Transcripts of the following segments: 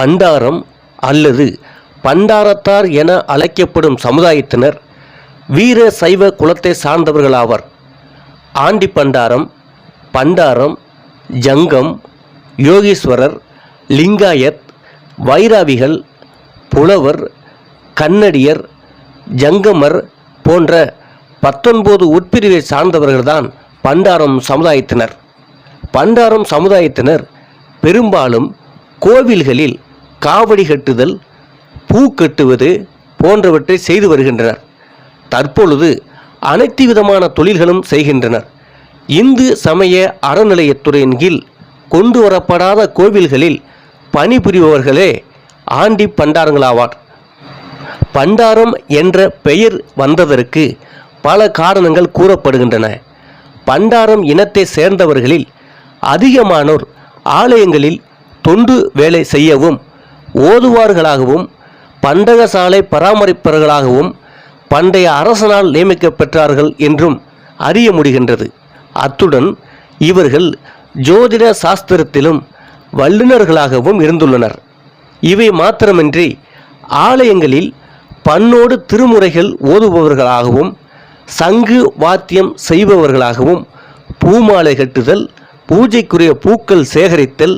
பண்டாரம் அல்லது பண்டாரத்தார் என அழைக்கப்படும் சமுதாயத்தினர் வீர சைவ குலத்தை சார்ந்தவர்களாவர். ஆண்டி பண்டாரம் பண்டாரம் ஜங்கம் யோகீஸ்வரர் லிங்காயத் வைராவிகள் புலவர் கன்னடியர் ஜங்கமர் போன்ற பத்தொன்பது உட்பிரிவை சார்ந்தவர்கள்தான் பண்டாரம் சமுதாயத்தினர். பண்டாரம் சமுதாயத்தினர் பெரும்பாலும் கோவில்களில் காவடி கட்டுதல் பூ கட்டுவது போன்றவற்றை செய்து வருகின்றனர். தற்பொழுது அனைத்து விதமான தொழில்களும் செய்கின்றனர். இந்து சமய அறநிலையத்துறையின் கீழ் கொண்டு வரப்படாத கோவில்களில் பணிபுரிபவர்களே ஆண்டி பண்டாரங்களாவார். பண்டாரம் என்ற பெயர் வந்ததற்கு பல காரணங்கள் கூறப்படுகின்றன. பண்டாரம் இனத்தை சேர்ந்தவர்களில் அதிகமானோர் ஆலயங்களில் தொண்டு வேலை செய்யவும் ஓதுவார்களாகவும் பண்டக சாலை பராமரிப்பவர்களாகவும் பண்டைய அரசனால் நியமிக்கப்பெற்றார்கள் என்றும் அறிய முடிகின்றது. அத்துடன் இவர்கள் ஜோதிட சாஸ்திரத்திலும் வல்லுநர்களாகவும் இருந்துள்ளனர். இவை மாத்திரமின்றி ஆலயங்களில் பண்ணோடு திருமுறைகள் ஓதுபவர்களாகவும் சங்கு வாத்தியம் செய்பவர்களாகவும் பூமாலை கட்டுதல் பூஜைக்குரிய பூக்கள் சேகரித்தல்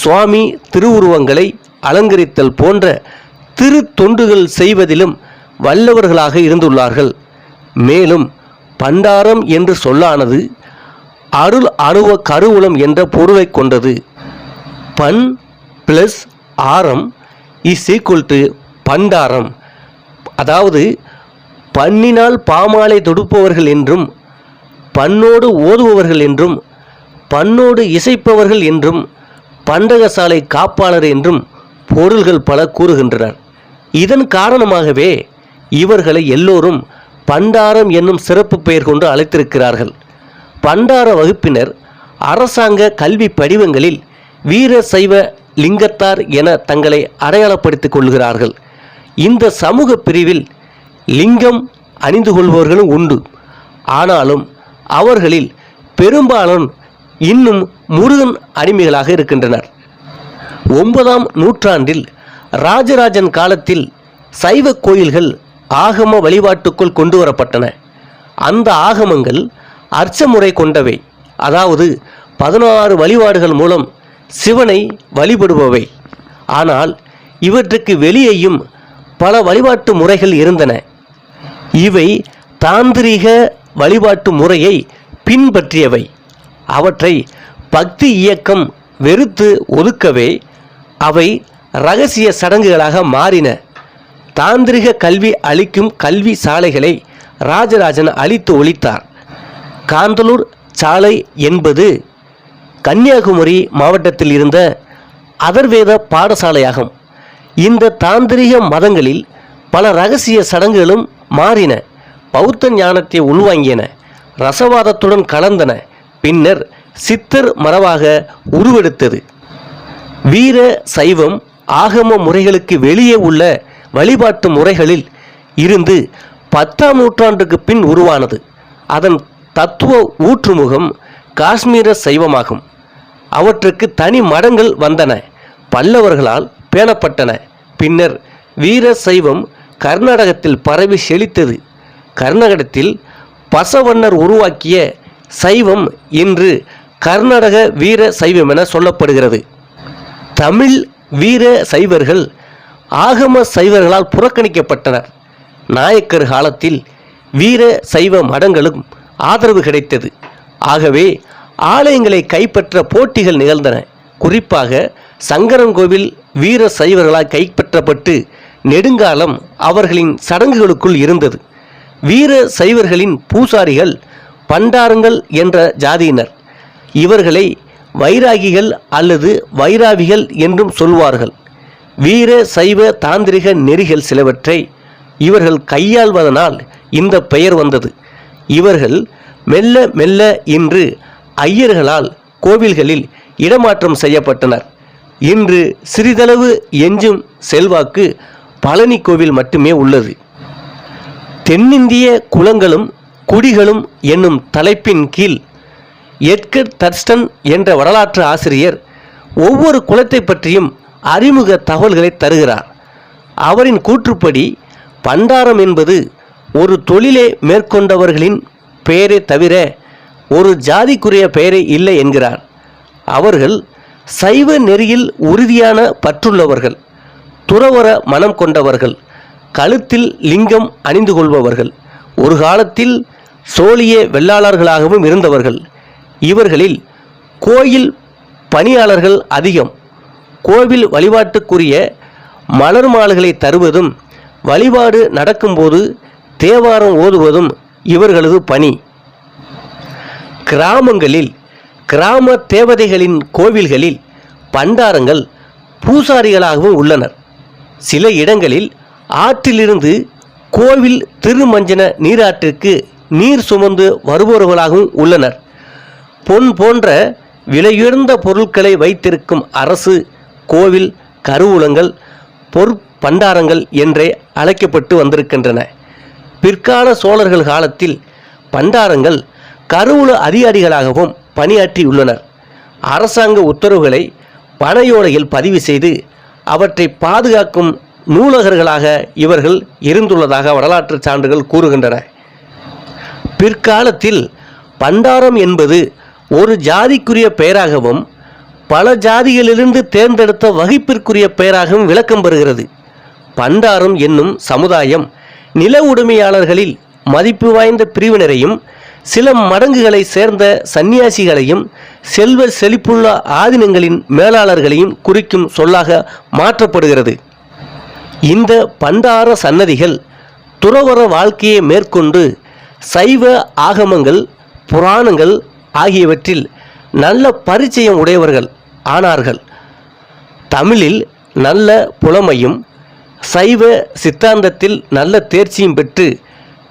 சுவாமி திருவுருவங்களை அலங்கரித்தல் போன்ற திரு தொண்டுகள் செய்வதிலும் வல்லவர்களாக இருந்துள்ளார்கள். மேலும் பண்டாரம் என்று சொல்லானது அருள் அணுவ கருவூலம் என்ற பொருளை கொண்டது. பன் ப்ளஸ் ஆரம் இஸ் ஈக்குவல் டு பண்டாரம். அதாவது பண்ணினால் பாமாலை தொடுப்பவர்கள் என்றும் பண்ணோடு ஓதுபவர்கள் என்றும் பண்ணோடு இசைப்பவர்கள் என்றும் பண்டகசாலை காப்பாளர் என்றும் பொருள்கள் பல கூறுகின்றனர் இதன் காரணமாகவே இவர்களை எல்லோரும் பண்டாரம் என்னும் சிறப்பு பெயர் கொண்டு அழைத்திருக்கிறார்கள். பண்டார வகுப்பினர் அரசாங்க கல்வி படிவங்களில் வீர சைவ லிங்கத்தார் என தங்களை அடையாளப்படுத்திக் கொள்கிறார்கள். இந்த சமூக பிரிவில் லிங்கம் அணிந்து கொள்பவர்களும் உண்டு. ஆனாலும் அவர்களில் பெரும்பாலும் இன்னும் முருகன் அடிமைகளாக இருக்கின்றனர். ஒன்பதாம் நூற்றாண்டில் ராஜராஜன் காலத்தில் சைவ கோயில்கள் ஆகம வழிபாட்டுக்குள் கொண்டு வரப்பட்டன. அந்த ஆகமங்கள் அர்ச்சமுறை கொண்டவை. அதாவது பதினாறு வழிபாடுகள் மூலம் சிவனை வழிபடுபவை. ஆனால் இவற்றுக்கு வெளியேயும் பல வழிபாட்டு முறைகள் இருந்தன. இவை தாந்திரீக வழிபாட்டு முறையை பின்பற்றியவை. அவற்றை பக்தி இயக்கம் வெறுத்து ஒதுக்கவே அவை ரகசிய சடங்குகளாக மாறின. தாந்திரிக கல்வி அளிக்கும் கல்வி சாலைகளை ராஜராஜன் அழித்து ஒழித்தார். காந்தலூர் சாலை என்பது கன்னியாகுமரி மாவட்டத்தில் இருந்த அதர்வேத பாடசாலையாகும். இந்த தாந்திரிக மதங்களில் பல ரகசிய சடங்குகளும் மாறின பௌத்த ஞானத்தை உள்வாங்கியன ரசவாதத்துடன் கலந்தன. பின்னர் சித்தர் மரபாக உருவெடுத்தது. வீர சைவம் ஆகம முறைகளுக்கு வெளியே உள்ள வழிபாட்டு முறைகளில் இருந்து பத்தாம் நூற்றாண்டுக்கு பின் உருவானது. அதன் தத்துவ ஊற்றுமுகம் காஷ்மீர சைவமாகும். அவற்றுக்கு தனி மடங்கள் வந்தன. பல்லவர்களால் பேணப்பட்டன. பின்னர் வீர சைவம் கர்நாடகத்தில் பரவி செழித்தது. கர்நாடகத்தில் பசவண்ணர் உருவாக்கிய சைவம் இன்று கர்நாடக வீர சைவம் என சொல்லப்படுகிறது. தமிழ் வீர சைவர்கள் ஆகம சைவர்களால் புறக்கணிக்கப்பட்டனர். நாயக்கர் காலத்தில் வீர சைவ மடங்களும் ஆதரவு கிடைத்தது. ஆகவே ஆலயங்களை கைப்பற்ற போட்டிகள் நிகழ்ந்தன. குறிப்பாக சங்கரன்கோவில் வீர சைவர்களால் கைப்பற்றப்பட்டு நெடுங்காலம் அவர்களின் சடங்குகளுக்குள் இருந்தது. வீர சைவர்களின் பூசாரிகள் பண்டாரங்கள் என்ற ஜாதியினர். இவர்களை வைராகிகள் அல்லது வைராவிகள் என்றும் சொல்வார்கள். வீர சைவ தாந்திரிக நெறிகள் சிலவற்றை இவர்கள் கையாள்வதனால் இந்த பெயர் வந்தது. இவர்கள் மெல்ல மெல்ல இன்று ஐயர்களால் கோவில்களில் இடமாற்றம் செய்யப்பட்டனர். இன்று சிறிதளவு எஞ்சும் செல்வாக்கு பழனி கோவில் மட்டுமே உள்ளது. தென்னிந்திய குலங்களும் குடிகளும் என்னும் தலைப்பின் கீழ் எட்கர் தர்ஸ்டன் என்ற வரலாற்று ஆசிரியர் ஒவ்வொரு குலத்தை பற்றியும் அறிமுக தகவல்களை தருகிறார். அவரின் கூற்றுப்படி பண்டாரம் என்பது ஒரு தொழிலை மேற்கொண்டவர்களின் பெயரை தவிர ஒரு ஜாதிக்குரிய பெயரே இல்லை என்கிறார். அவர்கள் சைவ நெறியில் உறுதியான பற்றுள்ளவர்கள் துறவற மனம் கொண்டவர்கள் கழுத்தில் லிங்கம் அணிந்து கொள்பவர்கள் ஒரு காலத்தில் சோழிய வெள்ளாளர்களாகவும் இருந்தவர்கள் இவர்களில் கோயில் பணியாளர்கள் அதிகம். கோவில் வழிபாட்டுக்குரிய மலர் மாலைகளை தருவதும் வழிபாடு நடக்கும்போது தேவாரம் ஓதுவதும் இவர்களது பணி. கிராமங்களில் கிராம தேவதைகளின் கோவில்களில் பண்டாரங்கள் பூசாரிகளாகவும் உள்ளனர். சில இடங்களில் ஆற்றிலிருந்து கோவில் திருமஞ்சன நீராற்றிற்கு நீர் சுமந்து வருபவர்களாகவும் உள்ளனர். பொன் போன்ற விலையுயர்ந்த பொருட்களை வைத்திருக்கும் அரசு கோவில் கருவூலங்கள் பொற்பண்டாரங்கள் என்றே அழைக்கப்பட்டு வந்திருக்கின்றன. பிற்கால சோழர்கள் காலத்தில் பண்டாரங்கள் கருவூல அதிகாரிகளாகவும் பணியாற்றியுள்ளனர் அரசாங்க உத்தரவுகளை பனையோலையில் பதிவு செய்து அவற்றை பாதுகாக்கும் நூலகர்களாக இவர்கள் இருந்துள்ளதாக வரலாற்று சான்றுகள் கூறுகின்றன. பிற்காலத்தில் பண்டாரம் என்பது ஒரு ஜாதிக்குரிய பெயராகவும் பல ஜாதிகளிலிருந்து தேர்ந்தெடுத்த வகுப்பிற்குரிய பெயராகவும் விளக்கம் பெறுகிறது. பண்டாரம் என்னும் சமுதாயம் நில உடைமையாளர்களில் மதிப்பு வாய்ந்த பிரிவினரையும் சில மடங்குகளை சேர்ந்த சந்நியாசிகளையும் செல்வ செழிப்புள்ள ஆதினங்களின் மேலாளர்களையும் குறிக்கும் சொல்லாக மாற்றப்படுகிறது. இந்த பண்டார சன்னதிகள் துறவர வாழ்க்கையை மேற்கொண்டு சைவ ஆகமங்கள் புராணங்கள் ஆகியவற்றில் நல்ல பரிச்சயம் உடையவர்கள் ஆனார்கள். தமிழில் நல்ல புலமையும் சைவ சித்தாந்தத்தில் நல்ல தேர்ச்சியும் பெற்று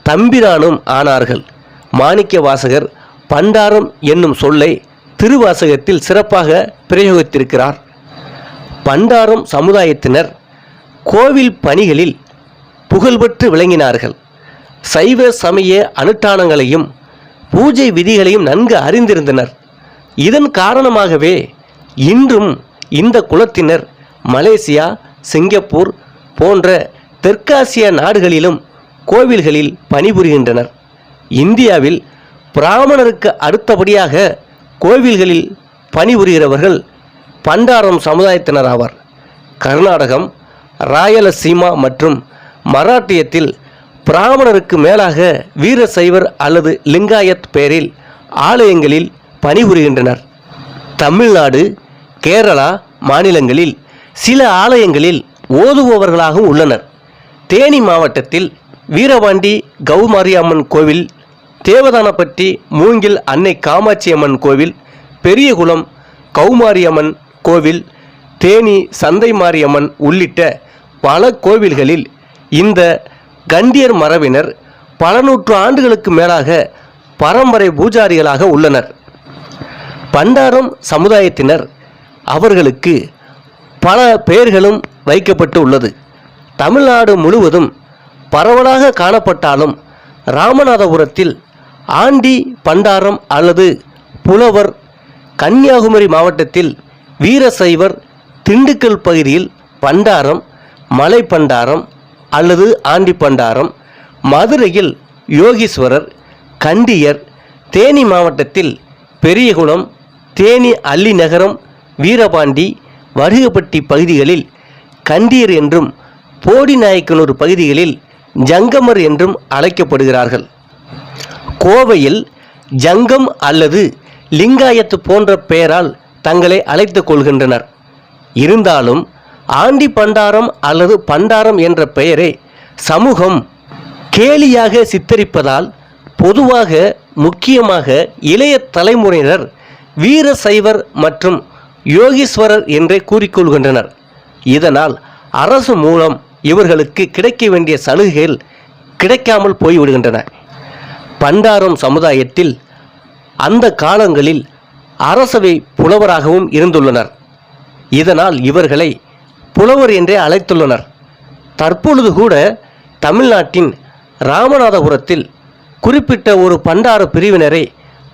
தம்பிரானும் ஆனார்கள். மாணிக்க வாசகர் பண்டாரம் என்னும் சொல்லை திருவாசகத்தில் சிறப்பாக பிரயோகித்திருக்கிறார். பண்டாரம் சமுதாயத்தினர் கோவில் பணிகளில் புகழ்பெற்று விளங்கினார்கள். சைவ சமய அனுஷ்டானங்களையும் பூஜை விதிகளையும் நன்கு அறிந்திருந்தனர். இதன் காரணமாகவே இன்றும் இந்த குலத்தினர் மலேசியா சிங்கப்பூர் போன்ற தெற்காசிய நாடுகளிலும் கோவில்களில் பணிபுரிகின்றனர். இந்தியாவில் பிராமணருக்கு அடுத்தபடியாக கோவில்களில் பணிபுரிகிறவர்கள் பண்டாரம் சமுதாயத்தினர் ஆவார். கர்நாடகம் ராயலசீமா மற்றும் மராட்டியத்தில் பிராமணருக்கு மேலாக வீரசைவர் அல்லது லிங்காயத் பெயரில் ஆலயங்களில் பணிபுரிகின்றனர். தமிழ்நாடு கேரளா மாநிலங்களில் சில ஆலயங்களில் ஓதுபவர்களாகவும் உள்ளனர். தேனி மாவட்டத்தில் வீரபாண்டி கௌமாரியம்மன் கோவில் தேவதானப்பட்டி மூங்கில் அன்னை காமாட்சியம்மன் கோவில் பெரியகுளம் கௌமாரியம்மன் கோவில் தேனி சந்தை மாரியம்மன் உள்ளிட்ட பல கோவில்களில் இந்த கண்டியர் மரபினர் பல நூற்று ஆண்டுகளுக்கு மேலாக பரம்பரை பூஜாரிகளாக உள்ளனர். பண்டாரம் சமுதாயத்தினர் அவர்களுக்கு பல பெயர்களும் வைக்கப்பட்டு உள்ளது. தமிழ்நாடு முழுவதும் பரவலாக காணப்பட்டாலும் ராமநாதபுரத்தில் ஆண்டி பண்டாரம் அல்லது புலவர் கன்னியாகுமரி மாவட்டத்தில் வீரசைவர் திண்டுக்கல் பகுதியில் பண்டாரம் மலை பண்டாரம் அல்லது ஆண்டி பண்டாரம் மதுரையில் யோகீஸ்வரர் கண்டியர் தேனி மாவட்டத்தில் பெரியகுளம் தேனி அல்லிநகரம் வீரபாண்டி வருகப்பட்டி பகுதிகளில் கண்டியர் என்றும் போடிநாயக்கனூர் பகுதிகளில் ஜங்கமர் என்றும் அழைக்கப்படுகிறார்கள். கோவையில் ஜங்கம் அல்லது லிங்காயத்து போன்ற பெயரால் தங்களை அழைத்துக் கொள்கின்றனர். இருந்தாலும் ஆண்டி பண்டாரம் அல்லது பண்டாரம் என்ற பெயரை சமூகம் கேலியாக சித்தரிப்பதால் பொதுவாக முக்கியமாக இளைய தலைமுறையினர் வீரசைவர் மற்றும் யோகீஸ்வரர் என்றே கூறிக்கொள்கின்றனர். இதனால் அரசு மூலம் இவர்களுக்கு கிடைக்க வேண்டிய சலுகைகள் கிடைக்காமல் போய்விடுகின்றன. பண்டாரம் சமுதாயத்தில் அந்த காலங்களில் அரசவை புலவராகவும் இருந்துள்ளனர். இதனால் இவர்களை புலவர் என்றே அழைத்துள்ளனர். தற்பொழுது கூட தமிழ்நாட்டின் ராமநாதபுரத்தில் குறிப்பிட்ட ஒரு பண்டார பிரிவினரை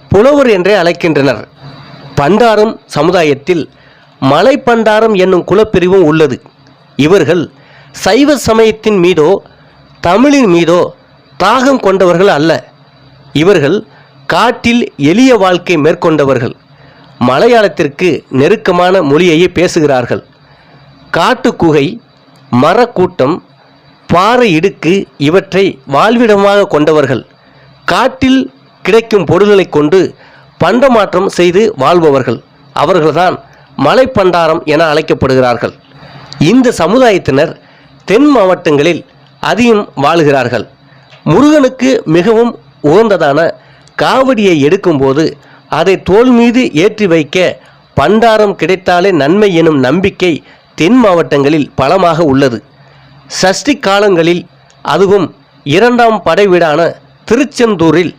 புலவர் என்றே அழைக்கின்றனர். பண்டாரம் சமுதாயத்தில் மலைப்பண்டாரம் என்னும் குலப்பிரிவும் உள்ளது. இவர்கள் சைவ சமயத்தின் மீதோ தமிழின் மீதோ தாகம் கொண்டவர்கள் அல்ல. இவர்கள் காட்டில் எளிய வாழ்க்கை மேற்கொண்டவர்கள். மலையாளத்திற்கு நெருக்கமான மொழியையே பேசுகிறார்கள். காட்டுக்குகை மரக்கூட்டம் பாறை இடுக்கு இவற்றை வாழ்விடமாக கொண்டவர்கள். காட்டில் கிடைக்கும் பொருள்களை கொண்டு பண்டமாற்றம் செய்து வாழ்பவர்கள். அவர்கள்தான் மலைப்பண்டாரம் என அழைக்கப்படுகிறார்கள். இந்த சமுதாயத்தினர் தென் மாவட்டங்களில் அதிகம் வாழுகிறார்கள். முருகனுக்கு மிகவும் உகந்ததான காவடியை எடுக்கும்போது அதை தோல் மீது ஏற்றி வைக்க பண்டாரம் கிடைத்தாலே நன்மை எனும் நம்பிக்கை தென் மாவட்டங்களில் பலமாக உள்ளது. சஷ்டி காலங்களில் அதுவும் இரண்டாம் படைவீடான திருச்செந்தூரில்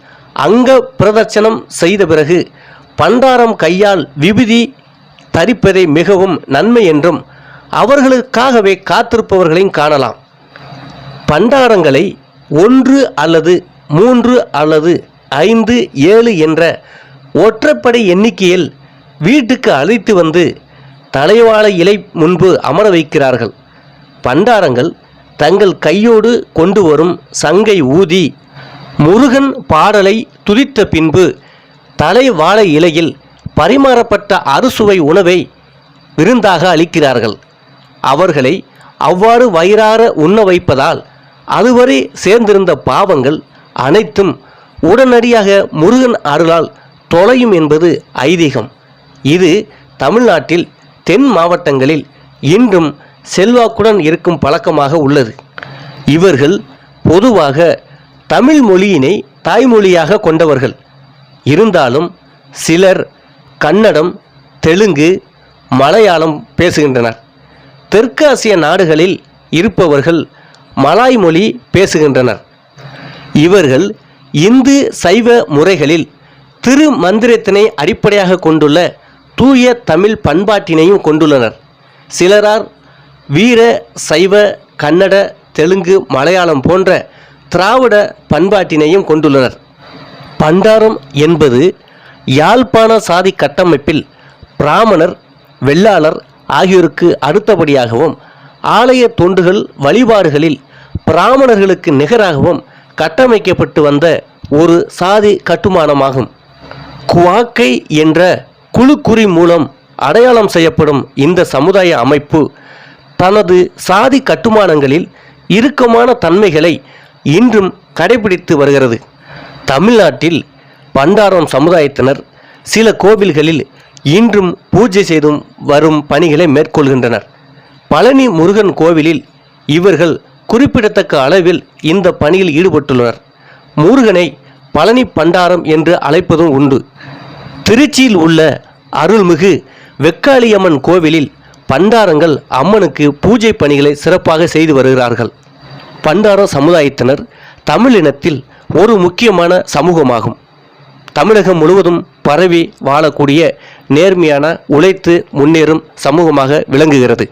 அங்க பிரதட்சணம் செய்த பிறகு பண்டாரம் கையால் விபூதி தரிப்பதை மிகவும் நன்மை என்றும் அவர்களுக்காகவே காத்திருப்பவர்களையும் காணலாம். பண்டாரங்களை ஒன்று அல்லது மூன்று அல்லது ஐந்து ஏழு என்ற ஒற்றைப்படை எண்ணிக்கையில் வீட்டுக்கு அழைத்து வந்து தலைவாழை இலை முன்பு அமர வைக்கிறார்கள். பண்டாரங்கள் தங்கள் கையோடு கொண்டு வரும் சங்கை ஊதி முருகன் பாடலை துதித்த பின்பு தலைவாழை இலையில் பரிமாறப்பட்ட அறுசுவை உணவை விருந்தாக அளிக்கிறார்கள். அவர்களை அவ்வாறு வயிறார உண்ண வைப்பதால் அதுவரை சேர்ந்திருந்த பாவங்கள் அனைத்தும் உடனடியாக முருகன் அருளால் தொலையும் என்பது ஐதீகம். இது தமிழ்நாட்டில் தென் மாவட்டங்களில் இன்றும் செல்வாக்குடன் இருக்கும் பழக்கமாக உள்ளது. இவர்கள் பொதுவாக தமிழ் மொழியினை தாய்மொழியாக கொண்டவர்கள். இருந்தாலும் சிலர் கன்னடம் தெலுங்கு மலையாளம் பேசுகின்றனர். தெற்காசிய நாடுகளில் இருப்பவர்கள் மலாய் மொழி பேசுகின்றனர். இவர்கள் இந்து சைவ முறைகளில் திரு மந்திரத்தினை அடிப்படையாக கொண்டுள்ள தூய தமிழ் பண்பாட்டினையும் கொண்டுள்ளனர். சிலரார் வீர சைவ கன்னட தெலுங்கு மலையாளம் போன்ற திராவிட பண்பாட்டினையும் கொண்டுள்ளனர். பண்டாரம் என்பது யாழ்ப்பாண சாதி கட்டமைப்பில் பிராமணர் வெள்ளாளர் ஆகியோருக்கு அடுத்தபடியாகவும் ஆலய தொண்டுகள் வழிபாடுகளில் பிராமணர்களுக்கு நிகராகவும் கட்டமைக்கப்பட்டு வந்த ஒரு சாதி கட்டுமானமாகும். குவாக்கை என்ற குழுக்குறி மூலம் அடையாளம் செய்யப்படும் இந்த சமுதாய அமைப்பு தனது சாதி கட்டுமானங்களில் இறுக்கமான தன்மைகளை இன்றும் கடைபிடித்து வருகிறது. தமிழ்நாட்டில் பண்டாரம் சமுதாயத்தினர் சில கோவில்களில் இன்றும் பூஜை செய்தும் வரும் பணிகளை மேற்கொள்கின்றனர். பழனி முருகன் கோவிலில் இவர்கள் குறிப்பிடத்தக்க அளவில் இந்த பணியில் ஈடுபட்டுள்ளனர். முருகனை பழனி பண்டாரம் என்று அழைப்பதும் உண்டு. திருச்சியில் உள்ள அருள்மிகு வெக்காளியம்மன் கோவிலில் பண்டாரங்கள் அம்மனுக்கு பூஜை பணிகளை சிறப்பாக செய்து வருகிறார்கள். பண்டார சமுதாயத்தினர் தமிழினத்தில் ஒரு முக்கியமான சமூகமாகும். தமிழகம் முழுவதும் பரவி வாழக்கூடிய நேர்மையான உழைத்து முன்னேறும் சமூகமாக விளங்குகிறது.